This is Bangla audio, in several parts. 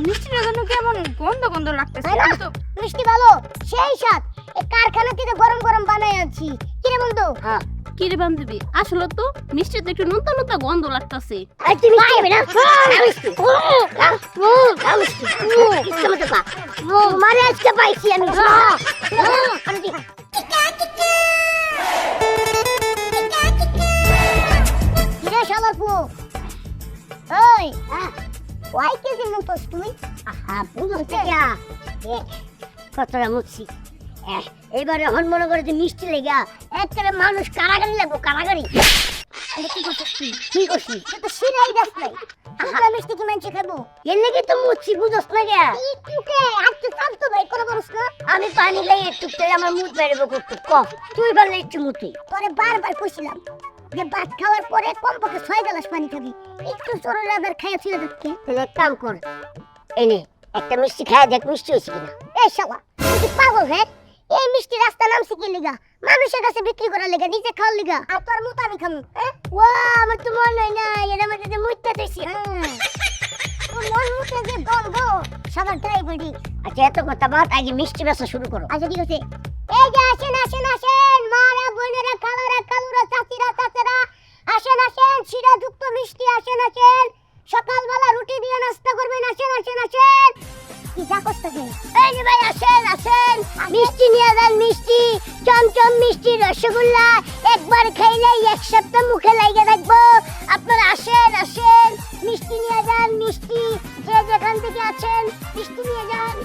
মিষ্টিটা যেন কেমন গন্ধ গন্ধ লাগতেছে তো মিষ্টি ভালো সেই স্বাদ এই কারখানা থেকে গরম গরম বানাই আনছি কিরে বন্ধু হ্যাঁ কি বান্ধবী আসলে তো মিষ্টিতে একটু নুনতা নুনতা গন্ধ লাগতেছে আর তুমি মিষ্টি খাবে না মিষ্টি আজকে পাইছি আমি ওয়াই কেজি মুখোস তুই আহা, বুঝো তো যা। দেখ, কতটা মুখছি এহ, এইবারে এখন মনে করে যে মিষ্টি লেগা একটা মানুষ কারাগারি লাগবো কারাগারি কি কি করছি তো সিরাই দাস নাই আমরা মিষ্টি কি মানছি খাব এর লেগে তো মুচ্ছি বুঝোস না গা এই টুকে আর তো তো ভাই করে বলছ না আমি পানি লাই একটু আমার মুখ বেরোবো করতে কম তুই বললে একটু মুতি তোরে বারবার কইছিলাম যে ভাত খাওয়ার পরে কমপক্ষে ছয় গ্লাস পানি খাবি। একটু চোরের আদার খাইয়া ছিল দেখতে তাহলে এক কাম কর এনে একটা মিষ্টি খায় দেখ মিষ্টি হয়েছে কিনা। এই শালা তুই পাগল হ্যাঁ এই মিষ্টি রাস্তা নামছে কি লিগা? মানুষের কাছে বিক্রি করার লিগা নিজে খাওয়ার লিগা। আর তোর মতো আমি খামু। হ্যাঁ ওয়া আমার তো মনে হয় না এর মধ্যে যে মুইতে দিছি। হ্যাঁ। মন মুতে যে গন্ধ সাদা ড্রাইভারি আচ্ছা এত কথা বাদ আগে মিষ্টি বেচা শুরু করো। আচ্ছা ঠিক আছে। এই যে আসেন আসেন আসেন মারা বোনেরা খালারা কালুরা চাচিরা আসেন শিরা যুক্ত মিষ্টি আসেন আসেন সকালবেলা রুটি দিয়ে নাস্তা করবেন আসেন আসেন আসেন কি যা করতেছেন এই যে ভাই আসেন আসেন। মিষ্টি নিয়ে যান মিষ্টি। চমচম মিষ্টি রসগোল্লা। একবার খাইলে এক সপ্তাহ মুখে লাগে থাকব আপনারা আসেন আসেন। মিষ্টি নিয়ে যান মিষ্টি। যে যেখান থেকে আছেন মিষ্টি নিয়ে যান।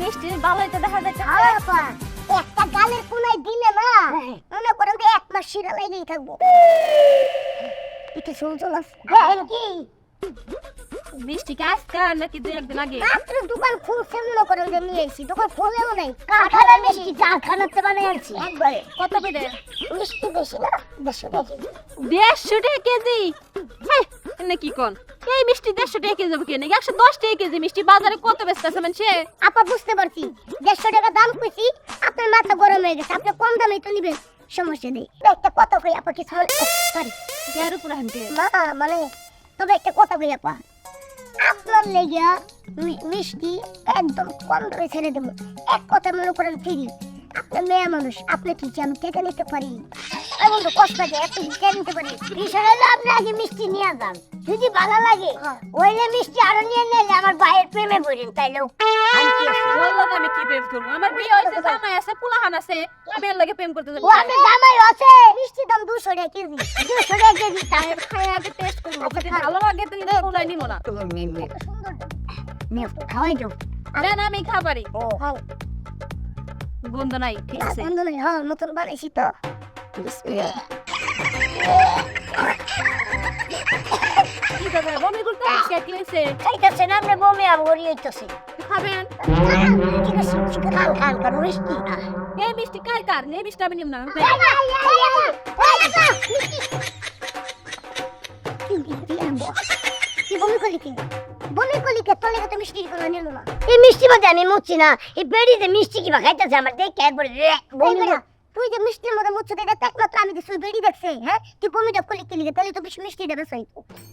মিষ্টি ভালোই তো দেখা যাচ্ছে। আপা একটা গালের কোনায় দিলে না হ্যাঁ। মনে করেন এক মাস শিরা লেগেই থাকব। একটু শুন চল হ্যাঁ কি? মিষ্টি কি আজকে নাকি দু একদিন আগে? মাত্র দোকান খুলছে মনে করেন যে নিয়ে এসেছি দোকান খুলেও নাই। কারখানা মিষ্টি কারখানাতে বানাই আনছি একবারে। কত করে? মিষ্টি বেশি না দেড়শো টাকা কেজি। দেড়শো টাকা কেজি? হ্যাঁ, এনে কি কোন? এই মিষ্টি দেড়শো টাকা কেজি হবে কেন একশো দশ টাকা কেজি মিষ্টি বাজারে কত বেচতেছে মানুষে আপা বুঝতে পারছি। দেড়শো টাকা দাম কইছি আপনার মাথা গরম হয়ে গেছে আপনি কম দামে তো নিবেন। সমস্যা নেই। একটা কথা কই আপা কিছু সরি যার উপর হাঁটে মা মানে তবে একটা কথা কই আপা। আপনার লেগিয়া মিষ্টি একদম কম দামে ছেড়ে দেবো। এক কথা মনে করেন ফিরি। আপনার মেয়ে মানুষ আপনি কি আমি টেকা নিতে পারি? এমন তো কষ্ট আছে এত টেকা নিতে পারি। বিষয় হলো আপনি আগে মিষ্টি নিয়ে যান। যদি ভালো লাগে হ্যাঁ। ওইলে মিষ্টি আরও নিয়ে নিলে আমার ভাইয়ের প্রেমে পড়েন তাইলেও লোক আমি কি প্রেম করব? আমার বিয়ে হয়েছে জামাই আছে পুলাহান আছে আমি এর লাগে প্রেম করতে যাব। আমি জামাই আছে মিষ্টির দাম দুশো টাকা কেজি। দুশো টাকা কেজি তাই খাই আগে টেস্ট করব। যদি ভালো লাগে তো নিতে পুলাই নিব না এত সুন্দর। নিও খাওয়াই আমি খাবারই। ও গন্ধ নাই ঠিক আছে। বন্ধ নেই হ্যাঁ নতুন তো। করবে কি মিষ্টি এই আমি নিব না। কি কি কে এই বেড়িতে মিষ্টি কিবা খাইতেছে আমার দেখে একবারে না। তুই যে মিষ্টির মধ্যে মুচ্ছে দেখ একমাত্র আমি দেখছি বেড়ি দেখছে হ্যাঁ? তুই বমি ডাব করলি কি লিখে তাহলে তো বেশি মিষ্টি দেবে সই।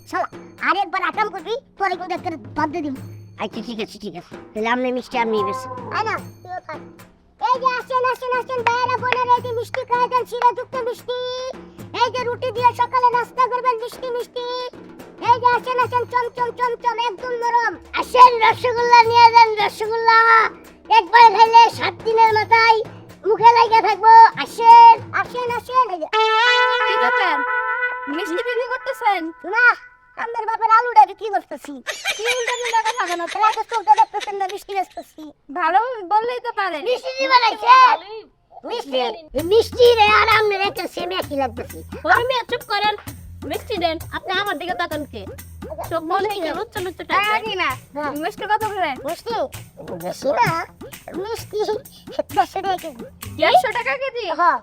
শালা আর একবার আকাম করবি তোরে কিন্তু একটা বাদ দিয়ে দিম আচ্ছা ঠিক আছে ঠিক আছে। তাহলে আপনি মিষ্টি আপনি বেশ আয় না তুইও থাক এই যে আসেন আসেন আসেন বাইরে বলে এই যে মিষ্টি খাই দেন শিরা যুক্ত মিষ্টি। এই যে রুটি দিয়ে সকালে নাস্তা করবেন মিষ্টি মিষ্টি। এই যে আসেন আসেন চম চম চম চম একদম নরম। আসেন রসগোল্লা নিয়ে যান রসগোল্লা। একবার খাইলে সাত দিনের মাথায় মুখে লাগে থাকব। আসেন আসেন আসেন। কি ব্যাপার? মিষ্টি বিক্রি করতেছেন? না আমাদের বাপের আলুটা কি করতেছি। কি উল্টা কথা তাহলে তো চোখটা দেখতেছেন না মিষ্টি বেচতেছি। ভালো বললেই তো পারে। মিষ্টি দি বানাইছে? মিষ্টি? মিষ্টি রে আর একটা সেমে কি লাগতেছি। আমি চুপ করেন। মিষ্টি দেন আপনি আমার দিকে তাকান কে? সব মনে হয় টাকা না। মিষ্টি কত করে মিষ্টি? বেশি না। মিষ্টি দেড়শো টাকা কেজি? দেড়শো টাকা কেজি হ্যাঁ।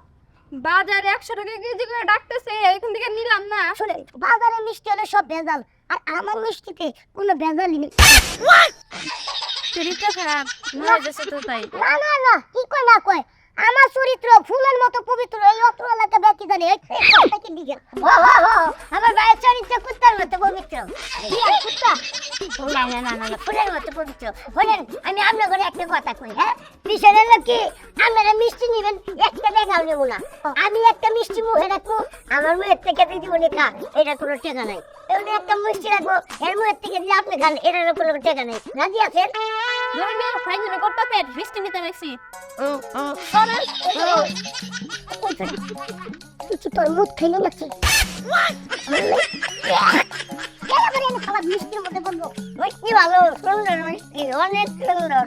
বাজারে একশো টাকা কেজি করে ডাকতেছে এখান থেকে নিলাম না। শুনেন বাজারে মিষ্টি হলে সব ভেজাল আর আমার মিষ্টিতে কোনো ভেজালই নেই। চরিত্র খারাপ তো না না না কি কয় না কয়? আমার চরিত্র ফুলের মতো পবিত্র এই অত্র এলাকা ব্যক্তি জানে আমার ভাইয়ের চরিত্র কুত্তার মতো পবিত্র ফুলের মতো পবিত্র বলেন আমি আপনার ঘরে একটা কথা কই হ্যাঁ কি আপনারা মিষ্টি নিবেন একটা দেখাও নেব না আমি একটা মিষ্টি মুখে রাখব আমার মুখের থেকে দিদি বলে খা এটা কোনো টেকা নাই এমনি একটা মিষ্টি রাখব এর মুখের থেকে দিদি আপনি খান এটারও কোনো টেকা নাই রাজি আছেন ধরে মেয়ে ফাইজনে করতে মিষ্টি নিতে কিছু তোর মুখ খেলে নাকি মিষ্টির মধ্যে বলব মিষ্টি ভালো সুন্দর মিষ্টি অনেক সুন্দর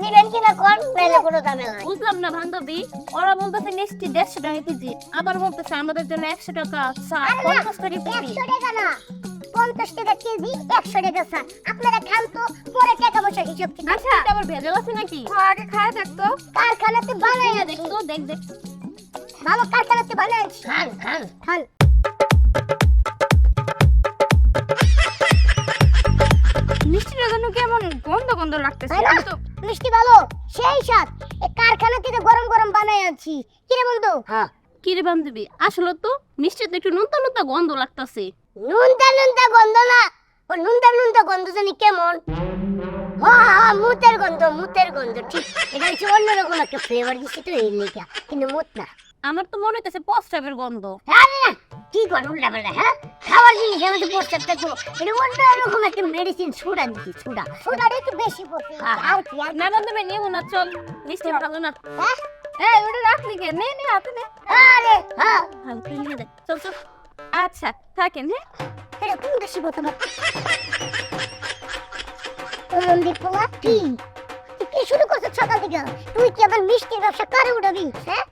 নিবেন কিনা কোন নাইলে কোনো দামে নাই বুঝলাম না বান্ধবী ওরা বলতেছে মিষ্টি দেড়শো টাকা কেজি আবার বলতেছে আমাদের জন্য একশো টাকা চা পঞ্চাশ টাকা একশো টাকা না। পঞ্চাশ টাকা কেজি একশো টাকা স্যার আপনারা খান তো পরে টাকা পয়সা হিসাব ঠিক আচ্ছা আবার ভেজাল আছে নাকি? আগে খায় দেখতো কারখানাতে বানাই আছে। দেখতো দেখ দেখ। ভালো কারখানাতে বানাই খান খান। খান। মিষ্টিটা যেন কেমন গন্ধ গন্ধ লাগতেছে মিষ্টি ভালো সেই স্বাদ। এই কারখানা থেকে গরম গরম বানাই আছি। কি রে বন্ধু? হ্যাঁ। কি রে বান্ধবী আসলে তো মিষ্টিতে একটু নুনতা নুনতা গন্ধ লাগতেছে। নুনতা নুনতা গন্ধ না। ও নুনতা নুনতা গন্ধ জানি কেমন। হ্যাঁ হ্যাঁ মুতের গন্ধ মুতের গন্ধ ঠিক। এটা হচ্ছে অন্যরকম একটা ফ্লেভার দিচ্ছে তো এই লেখা কিন্তু মুত না। আমার তো মনে হইতেছে প্রস্রাবের গন্ধ। আরে না কি কর উল্টা পাল্টা হ্যাঁ? খাবার জিনিস আমি তো প্রস্তাব থাকব এটা অন্যরকম একটা মেডিসিন সোডা দিচ্ছি সোডা সোডাটা একটু বেশি পড়ছে আর কি আর না বান্ধবী নিব না চল মিষ্টি ভালো না। হ্যাঁ? এই ওটা রাখলি কে? নে নে হাতে নে। আরে হ্যাঁ। নিয়ে দে। চল চল। আচ্ছা থাকেন হ্যাঁ? এরকম কোন দেশি না মন্দির পোলা কি শুরু করছ সকাল থেকে? তুই কি আবার মিষ্টির ব্যবসা করে উঠাবি হ্যাঁ?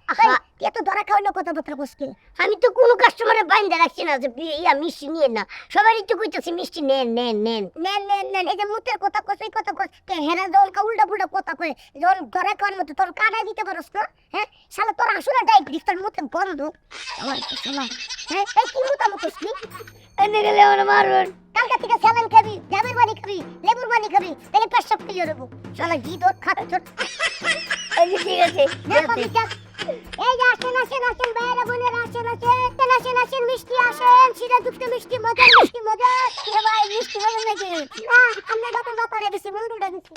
এত কথাবার্তা বসকে আমি তো কোনো কাস্টমারের বাইন্দা রাখছি না যে ইয়া মিষ্টি নিয়ে না। সবারই তো কইতেছি মিষ্টি নেন নেন নেন। নেন নেন নেন এই যে মুতের কথা কস এই কথা কস কে হেরা যখন কা উল্টা পুল্টা কথা কয় যখন ধরা খাওয়ার মতো তোর কাটা দিতে পারস না হ্যাঁ? শালা তোর আসলে ডায়াবেটিস তোর মুখে গন্ধ আমার শোনা হ্যাঁ? এই কি মুতা মুখোস কি? এনে গেলে আমার মারুন কালকে থেকে স্যালাইন খাবি জামের পানি খাবি লেবুর পানি খাবি তাহলে পেশাব ক্লিয়ার হব শালা ঘি তোর এই যে ঠিক আছে। আসেন আসেন বাইরে বোনের আসেন আসেন আসেন আসেন মিষ্টি আসেন সিরা যুক্ত মিষ্টি মজা মিষ্টি মজা এ ভাই মিষ্টি হবে নাকি? না আমরা যত ব্যাপারে বেশি বন্ধুটা দিচ্ছি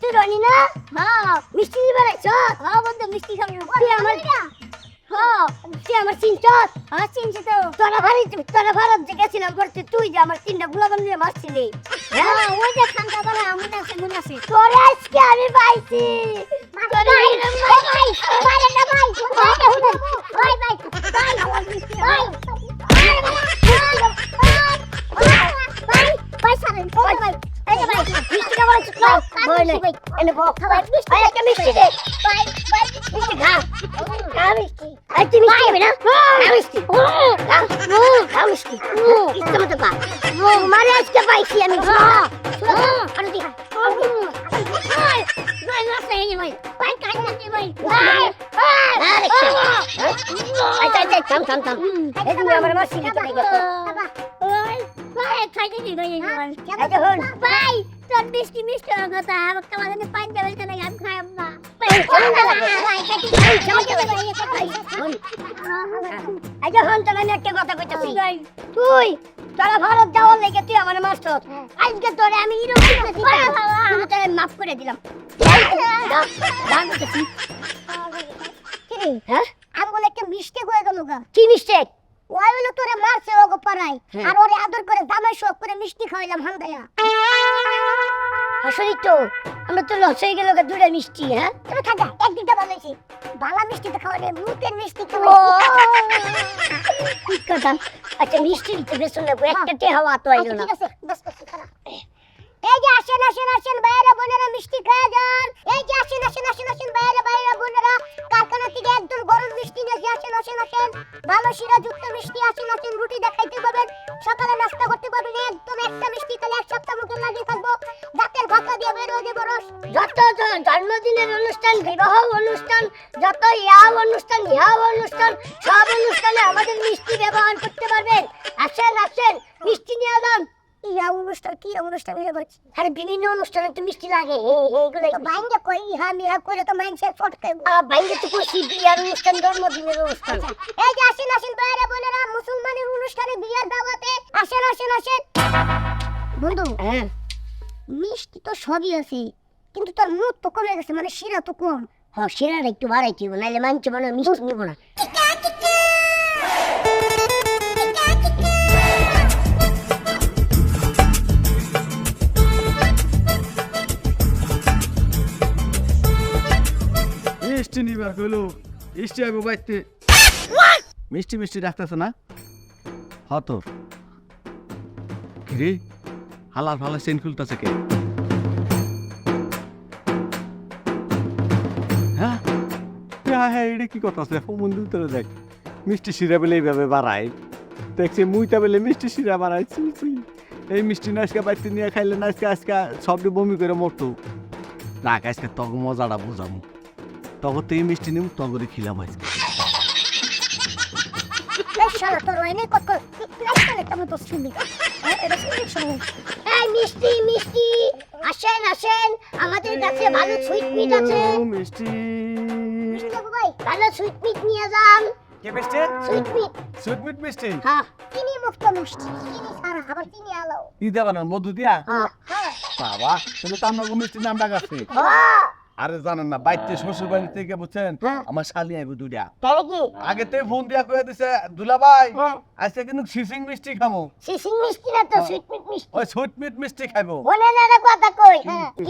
তুই রনি না? হ্যাঁ। মিষ্টি দিবে রে চল হ্যাঁ বন্ধু মিষ্টি খাবি। তুই আমার হ্যাঁ তুই আমার চিনচত। হ্যাঁ চিনছি তো। তোরা ভারত তোরা ভারত যে গেছিলাম করতে তুই যে আমার তিনটা গুলাবান দিয়ে মারছিলি। হ্যাঁ ওই যে খানটা বানা মনে আছে মনে আছে। তোর আজকে আমি পাইছি। পা মারে আজকে পাইছি আমি না সেই ভাই ভাই কাই না ভাই ভাই আচ্ছা আচ্ছা থাম থাম থাম এই তুমি আমার মাসি দিতে লাগে ভাই ভাই খাই দিদি ভাই হন ভাই তোর মিষ্টি মিষ্টি কথা আমাকে আমাকে পাঞ্জাবি তো নাই আমি খাই না হন তোর একটা কথা কইতাছি। তুই তোরা ভারত যাওয়ার লেগে তুই আমার মাস্টার। আজকে তোরে আমি এরকম কিন্তু তোরে মাফ করে দিলাম। হ্যাঁ? আমি বলে একটা মিস্টেক হয়ে গেল গা। কি মিস্টেক ওই হলো তোরে মারছে ওগো পাড়ায়। আর ওরে আদর করে জামাই শোক করে মিষ্টি খাওয়াইলাম হান্দায়া আসলে তো আমরা তো লস হয়ে গেল দুটা মিষ্টি হ্যাঁ? তুমি খাজা একদিনটা ভালো হয়েছে বালা মিষ্টি তো খাওয়ালে মুখের মিষ্টি ঠিক কথা। আচ্ছা মিষ্টি দিতে বেশ নেব একটা টে হাওয়া তো আইলো না। বাস খারাপ এই যে আসেন আসেন আসেন বাইরে বোনেরা মিষ্টি খেয়ে যান। এই যে আসেন আসেন আসেন আসেন বাইরে বাইরে বোনেরা কারখানা থেকে একদম গরম মিষ্টি নিয়ে আসেন আসেন আসেন। ভালো শিরা যুক্ত মিষ্টি আসেন আসেন রুটি দেখাইতে পাবেন সকালে নাস্তা করতে পারবেন একদম একটা মিষ্টি তাহলে এক সপ্তাহ মুখে লাগিয়ে থাকব। দাঁতের দিয়ে বের হয়ে যাব যত জন্মদিনের অনুষ্ঠান বিবাহ অনুষ্ঠান যত ইয়াও অনুষ্ঠান ইহাও অনুষ্ঠান সব অনুষ্ঠানে আমাদের মিষ্টি ব্যবহার করতে পারবেন। আসেন আসেন মিষ্টি নিয়ে যান ইয়া অনুষ্ঠান কি অনুষ্ঠান? হয়ে বলছি আরে বিভিন্ন অনুষ্ঠানে তো মিষ্টি লাগে এইগুলো বাইঙ্গা কই ইহা মিহা করে তো মাইন্ডসেট ফটকে। বাইঙ্গা তো কইছি বিয়ার অনুষ্ঠান জন্মদিনের অনুষ্ঠান। এই যে আসেন আসেন বাইরে বোনেরা মুসলমানের অনুষ্ঠানে বিয়ার দাওয়াতে আসেন আসেন আসেন। বন্ধু হ্যাঁ। মিষ্টি তো সবই আছে কিন্তু তার মুখ তো কমে গেছে মানে শিরা তো কম। হ শিরাটা একটু বাড়াইতে হবে নাহলে মানছে মনে হয় মিষ্টি নিব না। মিষ্টি নিবার কইলো মিষ্টি আইব বাইতে। মিষ্টি মিষ্টি ডাকতেছে না? হতো কিরে? হালার ফালা সেন খুলতেছে কে? হ্যাঁ? হ্যাঁ হ্যাঁ এটা কি কথা আছে? মন্দির তোরে দেখ। মিষ্টি শিরা বেলে এইভাবে বাড়ায়। দেখছি মুইটা বেলে মিষ্টি ছি, ছি। এই মিষ্টি নাচকা বাইতে নিয়ে খাইলে নাচকা আজকা সবটি বমি করে মরতো। রাখ আজকে তক মজাটা বুঝামু। তখন তো এই মিষ্টি নিম তগরে খিলাম আজকে। শালা তোর ওই নেই কত লাইটা মতো শুনবি হ্যাঁ, এই মিষ্টি মিষ্টি আসেন আসেন আমাদের কাছে ভালো সুইট মিট আছে মিষ্টি ভালো সুইট মিট নিয়ে যান কে মিষ্টি সুইট মিট সুইট মিট মিষ্টি হ্যাঁ চিনি মুক্ত মিষ্টি চিনি সারা আবার চিনি আলো ই দেবা না মধু দিয়া হ্যাঁ হ্যাঁ বাবা তাহলে তো আমরা মিষ্টির নাম ডাকাচ্ছি হ্যাঁ আরে জানেন না বাইতে শ্বশুর বাড়ি থেকে বুঝছেন হ্যাঁ। আমার শালি আইব দুইটা। তাই আগে তে ফোন দিয়া কয়ে দিছে দুলা ভাই হ্যাঁ। আজকে কিন্তু সিসিং মিষ্টি খামো। সিসিং মিষ্টি না তো সুইট মিট মিষ্টি। ওই সুইট মিট মিষ্টি খাইবো। বলে না রে কথা কই।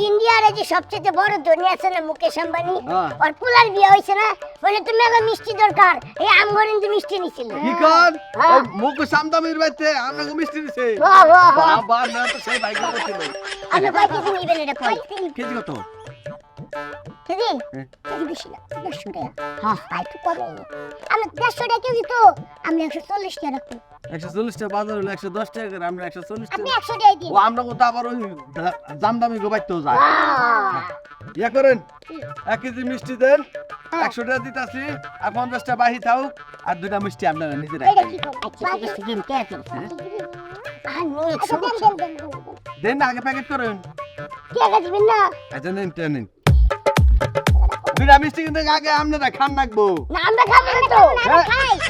ইন্ডিয়ার এই যে সবচেয়ে বড় ধনী আছে না মুকেশ আম্বানি হ্যাঁ। ওর পুলার বিয়ে হয়েছে না বলে তুমি আগে মিষ্টি দরকার। এই আমগরিন যে মিষ্টি নিছিল। কি কর? হ্যাঁ। মুখ সামদামির বাইতে আমাকে মিষ্টি বাহ বাহ বাবা না তো সেই বাইক করছিল আপনি কয় কেজি নিবেন এটা কয় কেজি কত? কেজি হ্যাঁ। বেশি দেড়শো টাকা। হ্যাঁ। তাই তো দেড়শো টাকা কেজি তো আমি একশো চল্লিশ টাকা রাখব। একশো চল্লিশ টাকা বাজার হলো একশো দশ টাকা করে আমরা একশো চল্লিশ ও আমরা কোথাও আবার ওই দাম দামি গোবাইতেও যায় ইয়া করেন এক কেজি মিষ্টি দেন হ্যাঁ। একশো টাকা দিতাছি আর পঞ্চাশটা বাহি থাক আর দুটা মিষ্টি আপনারা নিজেরা? আচ্ছা দিন হ্যাঁ? নে, আচ্ছা, দেন, আগে প্যাকেট করেন কে আগে দিবেন না? আচ্ছা নিন টেন নিন। দুটা মিষ্টি কিন্তু আগে আপনারা খান রাখব না আমরা খাব না তো। হ্যাঁ?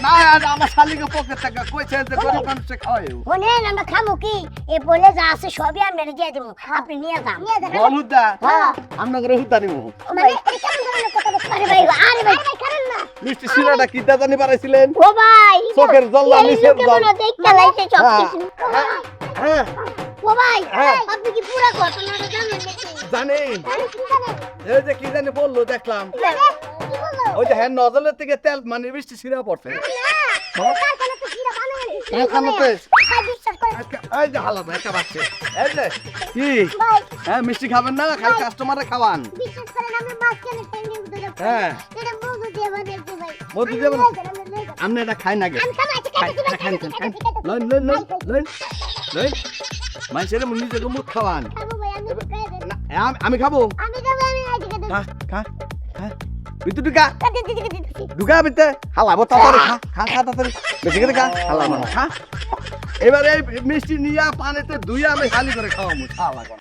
না আমার শালিকে পকেট টাকা কইছে যে গরিব মানুষে খাওয়াই শোনেন আমরা খামো কি? এ বলে যা আছে সবই আমরা দিয়ে দেবো আপনি নিয়ে যান। হ্যাঁ। আমরা করে হুদা নিব। মানে? আরে ভাই আরে ভাই করেন না। মিষ্টি শিরাটা কি দাদা নি বাড়াইছিলেন ও ভাই চোখের জল না, এই জল। দেখতে লাইছে সব হ্যাঁ। কিছু। হ্যাঁ। ও ভাই হ্যাঁ। আপনি কি পুরো ঘটনাটা জানেন জানেন। এই যে কি জানি বলল দেখলাম। ওই যে হ্যাঁ নজলের থেকে তেল মানে বৃষ্টি ছিঁড়া পড়ছে। ভাই হ্যাঁ মিষ্টি খাবেন না খালি কাস্টমারে খাওয়ান। হ্যাঁ। এটা মধু ভাই। আপনি খাই না গে। আচ্ছা, খাই। লইন লইন লইন লইন লইন মানুষের নিজেকে মুখ খাওয়ান। আমি খাব। খা খা খা। ঢুকা। ঢুকা হালাবো তাড়াতাড়ি খা। খা খা তাড়াতাড়ি। বেশি করে খা হালাবো খা। এবার এই মিষ্টি নিয়ে পানিতে ধুয়ে আমি খালি করে খাওয়াবো খাওয়া নিজের